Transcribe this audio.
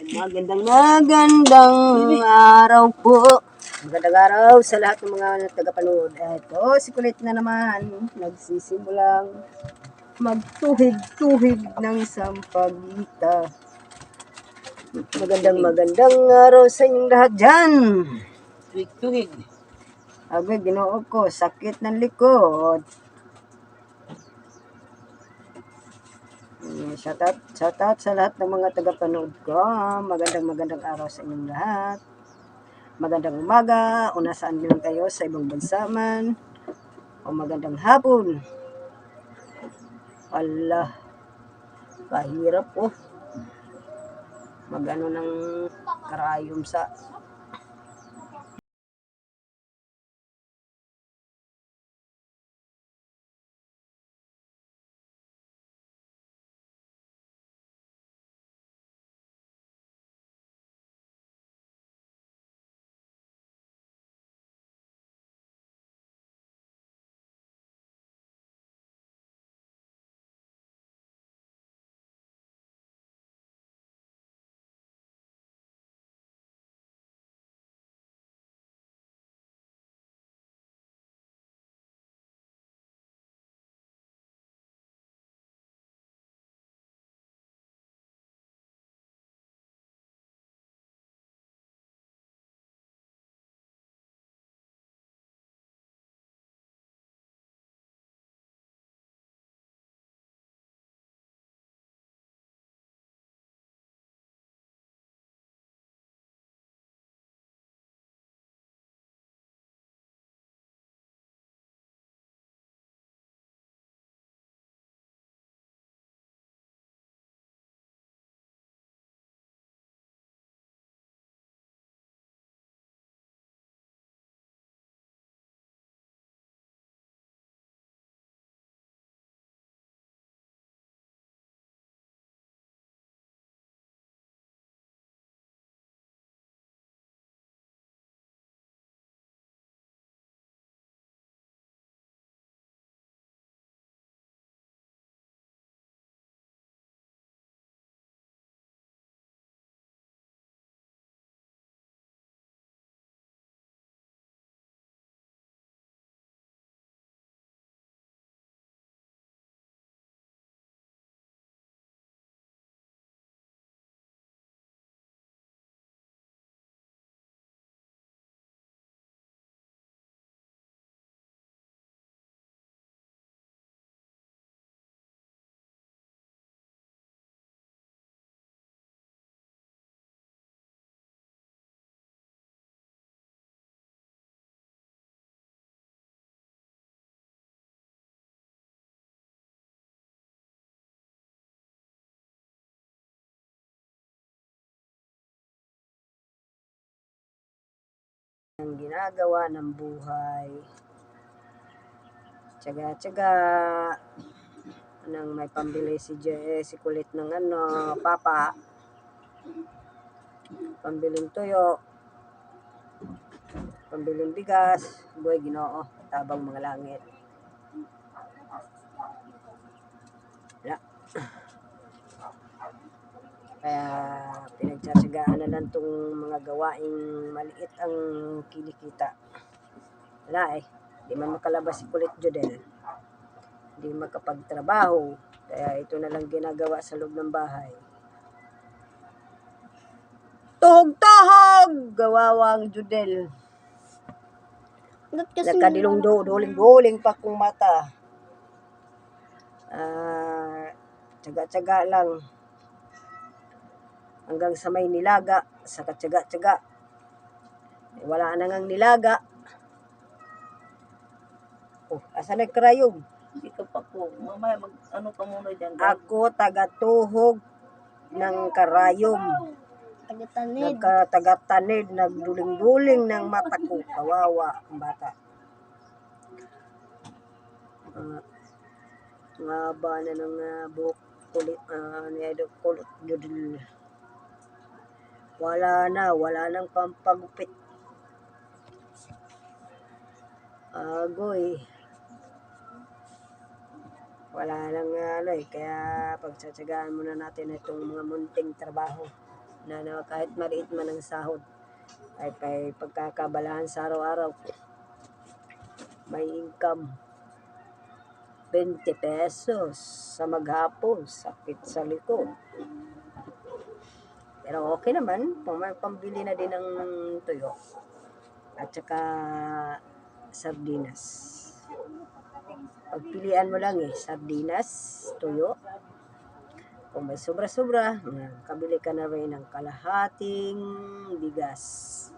Magandang magandang araw po. Magandang araw sa lahat ng mga tagapanood. Ito, si Kulit na naman. Nagsisimulang magtuhig-tuhig ng sampagita. Magandang magandang araw sa inyong lahat dyan. Tuwig-tuwig. Abi, ginoo ko, sakit ng likod. Shout out, shout out sa lahat ng mga tagapanood ko. Magandang magandang araw sa inyong lahat. Magandang umaga, o nasaan man kayo sa ibang bansa man. O magandang hapon. Allah, kahirap po. Magano ng karayom sa ginagawa ng buhay. Tsaga-tsaga. Nang may pambili si J, si kulit ng ano, papa. Pambiling tuyo. Pambiling bigas. Buhay ginoo. Tabang mga langit. Wala. Kaya pinagtsatsagaan na lang tong mga gawaing maliit ang kinikita. Wala eh. Di man makalabas si kulit Jodel. Di makapagtrabaho. Kaya ito na lang ginagawa sa loob ng bahay. Tuhog-tuhog! Gawawang Jodel. Nagkadilong do, duling-duling pa kong mata. Ah, tsaga-tsaga lang. Hanggang sa may nilaga, sa katsaga-tsaga. Eh, Wala na ngang nilaga. Oh, asa na krayog? Hindi ka pa po. Mamaya mag, ano ka muna dyan. Ako tagatuhog ng karayom. Tagatanid. Nagkatagatanid, nagduling-duling ng mata ko. Kawawa ang bata. Ah, nga ba na ng ah, buhok kulit, uh, ni Idol Kulot Judil. Wala na, wala nang pampagupit. Agoy. Wala nang ano eh, kaya pagtsatsagaan muna natin itong mga munting trabaho. na, na kahit maliit man ang sahod ay kay pagkakabalahan sa araw-araw may income 20 pesos sa maghapon, sakit sa likod. Pero okay naman, pambili na din ng tuyo. At saka sardinas. Pagpilian mo lang eh, sardinas, tuyo. Kung may sobra-sobra, yan, kabili ka na rin ng kalahating bigas.